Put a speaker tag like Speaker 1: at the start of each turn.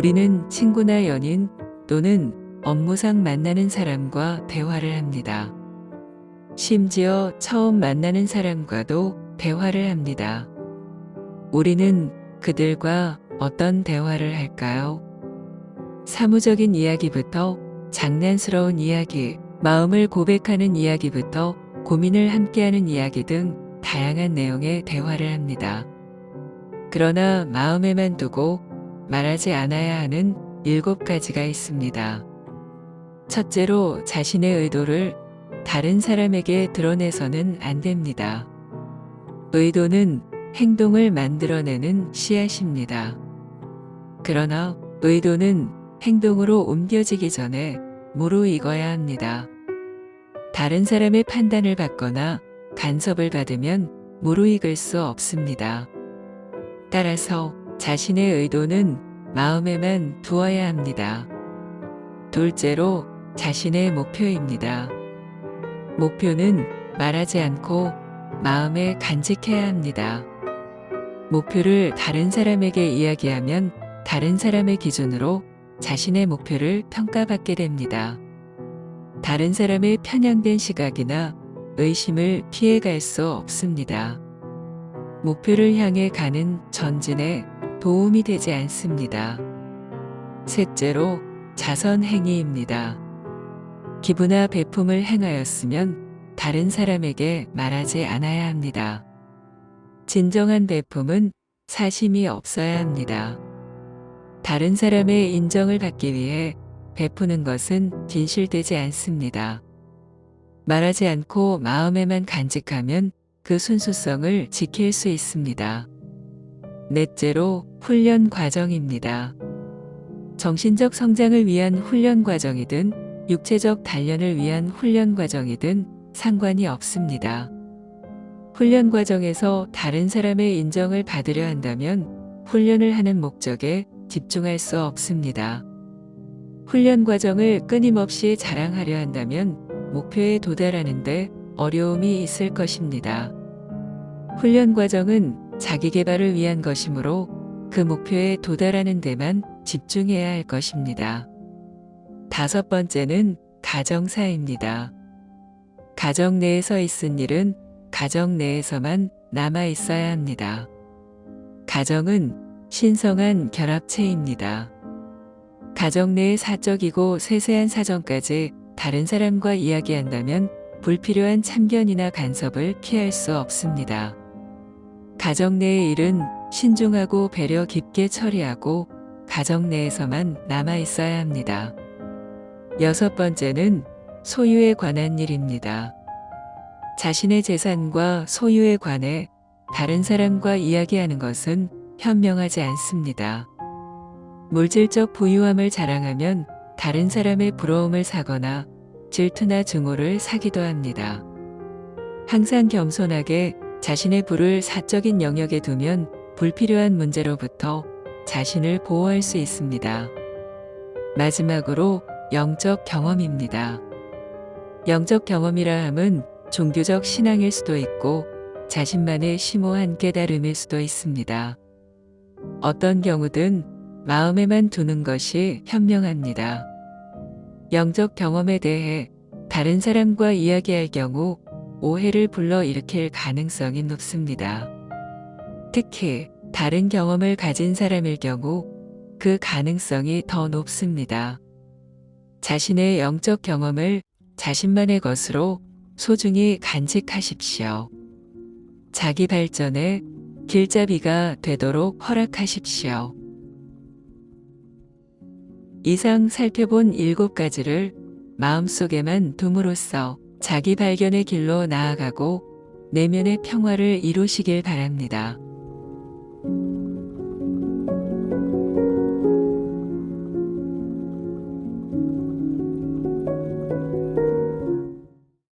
Speaker 1: 우리는 친구나 연인 또는 업무상 만나는 사람과 대화를 합니다. 심지어 처음 만나는 사람과도 대화를 합니다. 우리는 그들과 어떤 대화를 할까요? 사무적인 이야기부터 장난스러운 이야기, 마음을 고백하는 이야기부터 고민을 함께하는 이야기 등 다양한 내용의 대화를 합니다. 그러나 마음에만 두고 말하지 않아야 하는 일곱 가지가 있습니다. 첫째로 자신의 의도를 다른 사람에게 드러내서는 안 됩니다. 의도는 행동을 만들어내는 씨앗입니다. 그러나 의도는 행동으로 옮겨지기 전에 무르익어야 합니다. 다른 사람의 판단을 받거나 간섭을 받으면 무르익을 수 없습니다. 따라서 자신의 의도는 마음에만 두어야 합니다. 둘째로 자신의 목표입니다. 목표는 말하지 않고 마음에 간직해야 합니다. 목표를 다른 사람에게 이야기하면 다른 사람의 기준으로 자신의 목표를 평가받게 됩니다. 다른 사람의 편향된 시각이나 의심을 피해갈 수 없습니다. 목표를 향해 가는 전진에 도움이 되지 않습니다. 셋째로 자선 행위입니다. 기부나 배품을 행하였으면 다른 사람에게 말하지 않아야 합니다. 진정한 배품은 사심이 없어야 합니다. 다른 사람의 인정을 받기 위해 베푸는 것은 진실되지 않습니다. 말하지 않고 마음에만 간직하면 그 순수성을 지킬 수 있습니다. 넷째로 훈련 과정입니다. 정신적 성장을 위한 훈련 과정이든 육체적 단련을 위한 훈련 과정이든 상관이 없습니다. 훈련 과정에서 다른 사람의 인정을 받으려 한다면 훈련을 하는 목적에 집중할 수 없습니다. 훈련 과정을 끊임없이 자랑하려 한다면 목표에 도달하는데 어려움이 있을 것입니다. 훈련 과정은 자기 개발을 위한 것이므로 그 목표에 도달하는 데만 집중해야 할 것입니다. 다섯 번째는 가정사입니다. 가정 내에서 있은 일은 가정 내에서만 남아 있어야 합니다. 가정은 신성한 결합체입니다. 가정 내의 사적이고 세세한 사정까지 다른 사람과 이야기한다면 불필요한 참견이나 간섭을 피할 수 없습니다. 가정 내의 일은 신중하고 배려 깊게 처리하고 가정 내에서만 남아 있어야 합니다. 여섯 번째는 소유에 관한 일입니다. 자신의 재산과 소유에 관해 다른 사람과 이야기하는 것은 현명하지 않습니다. 물질적 부유함을 자랑하면 다른 사람의 부러움을 사거나 질투나 증오를 사기도 합니다. 항상 겸손하게 자신의 부를 사적인 영역에 두면 불필요한 문제로부터 자신을 보호할 수 있습니다. 마지막으로 영적 경험입니다. 영적 경험이라 함은 종교적 신앙일 수도 있고 자신만의 심오한 깨달음일 수도 있습니다. 어떤 경우든 마음에만 두는 것이 현명합니다. 영적 경험에 대해 다른 사람과 이야기할 경우 오해를 불러일으킬 가능성이 높습니다. 특히 다른 경험을 가진 사람일 경우 그 가능성이 더 높습니다. 자신의 영적 경험을 자신만의 것으로 소중히 간직하십시오. 자기 발전에 길잡이가 되도록 허락하십시오. 이상 살펴본 일곱 가지를 마음속에만 둠으로써 자기 발견의 길로 나아가고 내면의 평화를 이루시길 바랍니다.